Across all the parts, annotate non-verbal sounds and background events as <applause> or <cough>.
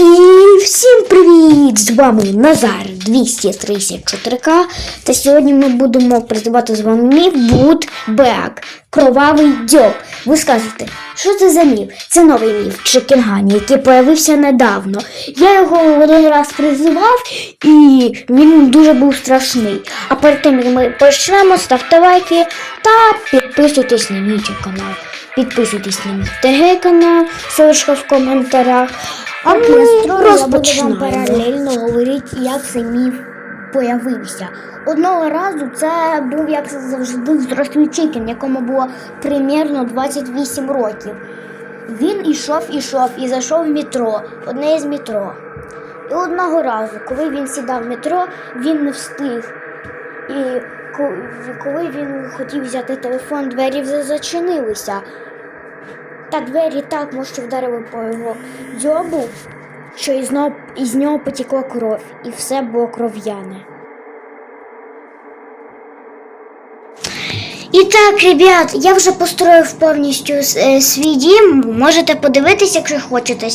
І всім привіт! З вами Назар 234К. Та сьогодні ми будемо призивати з вами міф Бут Бек. Кровавий дьоб. Ви скажете, що це за міф? Це новий міф Чекінгані, який появився недавно. Я його один раз призивав і він дуже був страшний. А перед тим як ми почнемо, ставте лайки та підписуйтесь на мій канал. Підписуйтесь на мій ТГ канал, ссылочка в коментарях. Настрою я буду вам паралельно говорити, як цей міф появився. Одного разу це був, як завжди, взрослий чикен, якому було примірно 28 років. Він ішов, ішов і зайшов в метро, одне із метро. І одного разу, коли він сідав в метро, він не встиг. І коли він хотів взяти телефон, двері вже зачинилися. Та двері так мощно вдарили по його дзьобу, що із нього, із нього потікла кров, і все було кров'яне. І так, ребят, я вже построїв повністю е, свій дім. Можете подивитися, якщо хочете.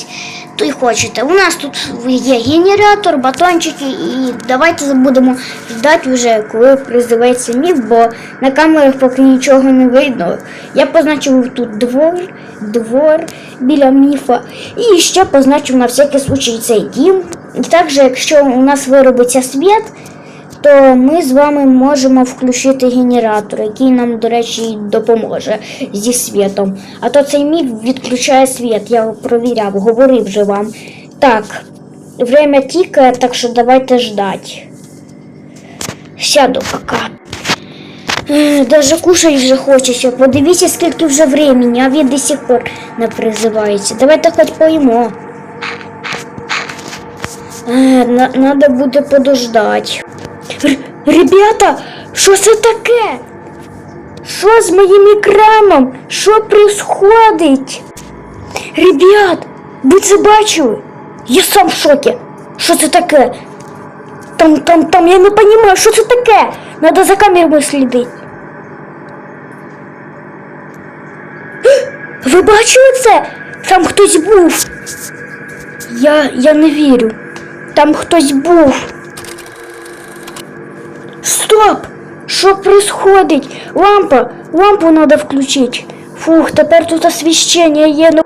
То й хочете. У нас тут є генератор, батончики, і давайте будемо ждати вже, коли призиветься міф, бо на камерах поки нічого не видно. Я позначив тут двор, двор біля міфа. І ще позначив на всякий случай цей дім. І також, якщо у нас виробиться світ, то ми з вами можемо включити генератор, який нам, до речі, допоможе зі світом. А то цей міф відключає світ, я провіряв, говорив вже вам. Так, время тікає, так що давайте ждать. Сяду пока. Ех, Даже кушать вже хочеться. Подивіться, скільки вже времени, а він до сих пор не призивається. Давайте хоч поїмо. Е, Надо буде подождать. Р- Ребята, що це таке? Що з моїм екраном? Що происходить? Ребят, ви це бачили? Я сам в шокі. Що це таке? Там, там, там, я не розумію, що це таке? Надо за камерою слідити. <gasps> Ви бачили це? Там хтось був. Я, я не вірю. Там хтось був. Стоп! Що происходить? Лампа! Лампу надо включить. Фух, тепер тут освіщення є. Ну...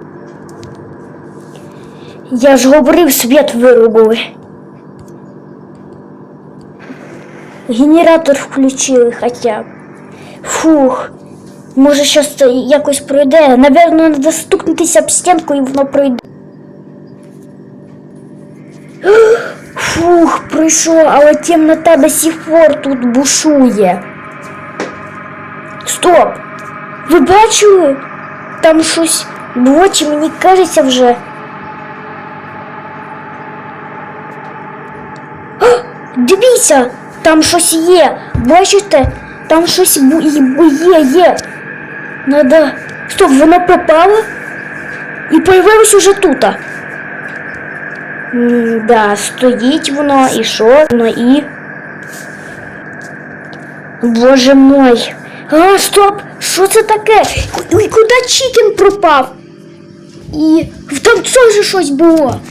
Я ж говорив, світ вирубили. Генератор включили хоча б. Фух. Може, щось якось пройде. Наверно, треба стукнутися об стінку і воно пройде. <gasps> Фух, пройшло, але темнота до сих пор тут бушує. Стоп! Ви бачили? Там щось було, чи мені кажеться вже. А, Дивіться, там щось є. Бачите? Там щось бу- є, є. Надо. Стоп, воно пропало і появилось уже тут. Да, стоїть воно і що воно і. Боже мой. А, стоп! Що це таке? Ой, куди Чікен пропав? І там теж щось було.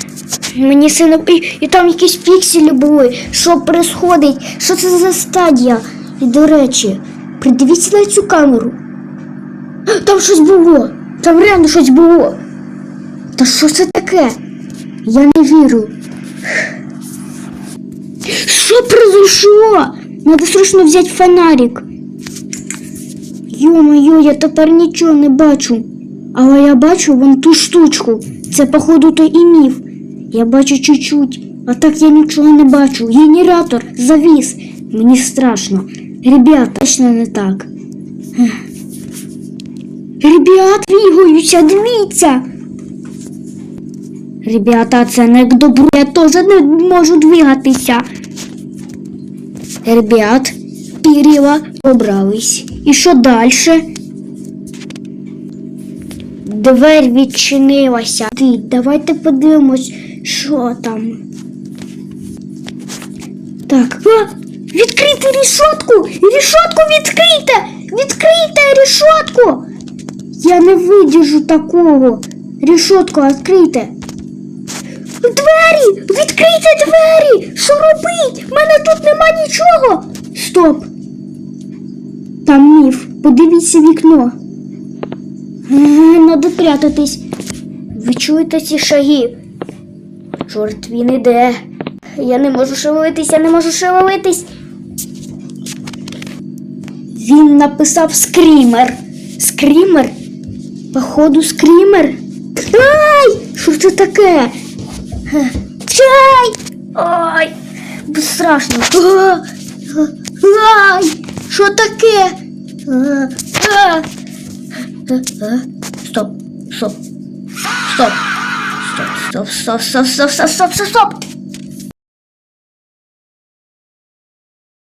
Мені сильно. І, і там якісь пікселі були. Що происходить? Що це за стадія? І до речі, придивіться на цю камеру. Там щось було. Там реально щось було. Та що це таке? Я не вірю. Що произошло? Надо срочно взяти фонарик. Йо-моє, я тепер нічого не бачу. Але я бачу вон ту штучку. Це, походу, то і міф. Я бачу чуть-чуть, а так я нічого не бачу. Генератор завіс. Мені страшно. Ребят, точно не так. Ребят, двигаються, дивіться. Ребята, це не к добру, я теж не можу двигатися. Ребят, Кирила побрались. І що далі? Дверь відчинилася. Давайте подивимось, що там. Так, а, відкрити рішотку! Рішотку відкрийте! Відкрийте рішотку! Я не видержу такого. Рішотку відкрийте. Двері! Відкрийте двері! Що робить? В мене тут нема нічого. Стоп. Там міф. Подивіться вікно. Надо прятатись. Ви чуєте ці шаги? Чорт, він іде. Я не можу шевелитись, я не можу шевелитись. Він написав скрімер. Скрімер? Походу, скрімер. Ай! Що це таке? Чай! Ой! Страшно. Ай! Що таке? Стоп, стоп. Стоп, стоп, стоп, стоп, стоп, стоп, стоп, стоп, стоп.